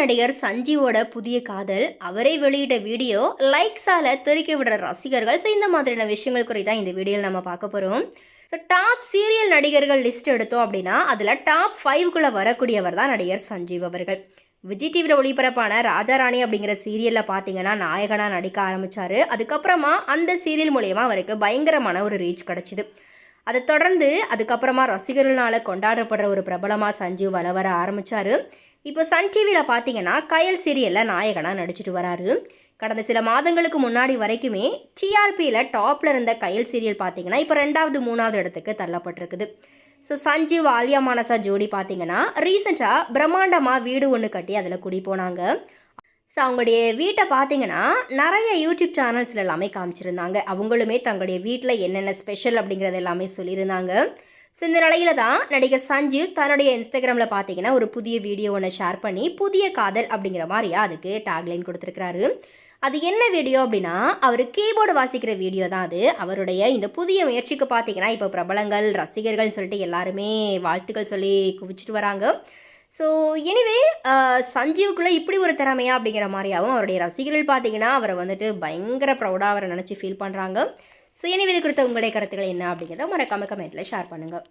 நடிகர் சஞ்சீவோட புதிய காதல் அவரை வெளியிட்ட வீடியோ லைக்ஸால தெரிக்க விடுற ரசிகர்கள் ஸோ இந்த மாதிரியான விஷயங்கள் குறித்து தான் இந்த வீடியோவில் நம்ம பார்க்க போகிறோம் ஸோ டாப் சீரியல் நடிகர்கள் லிஸ்ட் எடுத்தோம் அப்படின்னா அதில் டாப் ஃபைவ்குள்ளே வரக்கூடியவர் தான் நடிகர் சஞ்சீவ் அவர்கள். விஜய் டிவியில் ஒளிபரப்பான ராஜாராணி அப்படிங்கிற சீரியலில் பார்த்தீங்கன்னா நாயகனாக நடிக்க ஆரம்பித்தார் அதுக்கப்புறமா அந்த சீரியல் மூலயமா அவருக்கு பயங்கரமான ஒரு ரீச் கிடச்சிது. அதை தொடர்ந்து அதுக்கப்புறமா ரசிகர்களால் கொண்டாடப்படுற ஒரு பிரபலமாக சஞ்சீவ் வள வர ஆரம்பித்தார் இப்போ சன் டிவியில் பார்த்தீங்கன்னா கயல் சீரியலில் நாயகனாக நடிச்சிட்டு வராரு. கடந்த சில மாதங்களுக்கு முன்னாடி வரைக்குமே டிஆர்பியில் டாப்பில் இருந்த கயல் சீரியல் பார்த்தீங்கன்னா இப்போ ரெண்டாவது மூணாவது இடத்துக்கு தள்ளப்பட்டிருக்குது. ஸோ சஞ்சீவ் ஆலியா மானசா ஜோடி பார்த்தீங்கன்னா ரீசெண்டாக பிரம்மாண்டமாக வீடு ஒன்று கட்டி அதில் குடி போனாங்க. ஸோ அவங்களுடைய வீட்டை பார்த்தீங்கன்னா நிறைய யூடியூப் சேனல்ஸில் எல்லாமே காமிச்சிருந்தாங்க. அவங்களுமே தங்களுடைய வீட்டில் என்னென்ன ஸ்பெஷல் அப்படிங்கிறது எல்லாமே சொல்லியிருந்தாங்க. ஸோ இந்த நிலையில தான் நடிகர் சஞ்சீவ் தன்னுடைய இன்ஸ்டாகிராமில் பார்த்தீங்கன்னா ஒரு புதிய வீடியோ ஒன்று ஷேர் பண்ணி புதிய காதல் அப்படிங்கிற மாதிரியா அதுக்கு டேக்லைன் கொடுத்துருக்கிறாரு. அது என்ன வீடியோ அப்படின்னா அவர் கீபோர்டு வாசிக்கிற வீடியோ தான் அது. அவருடைய இந்த புதிய முயற்சிக்கு பார்த்தீங்கன்னா இப்போ பிரபலங்கள் ரசிகர்கள்னு சொல்லிட்டு எல்லாருமே வாழ்த்துக்கள் சொல்லி குவிச்சிட்டு வராங்க. ஸோ எனிவே சஞ்சீவுக்குள்ளே இப்படி ஒரு திறமையா அப்படிங்கிற மாதிரியாகவும் அவருடைய ரசிகர்கள் பார்த்தீங்கன்னா அவரை வந்துட்டு பயங்கர ப்ரௌடாக அவரை நினச்சி ஃபீல் பண்ணுறாங்க ஸோ எனிவே இது குறித்த உங்களுடைய கருத்துக்கள் என்ன அப்படிங்கிறத மறக்காம கமெண்ட்டில் ஷேர் பண்ணுங்கள்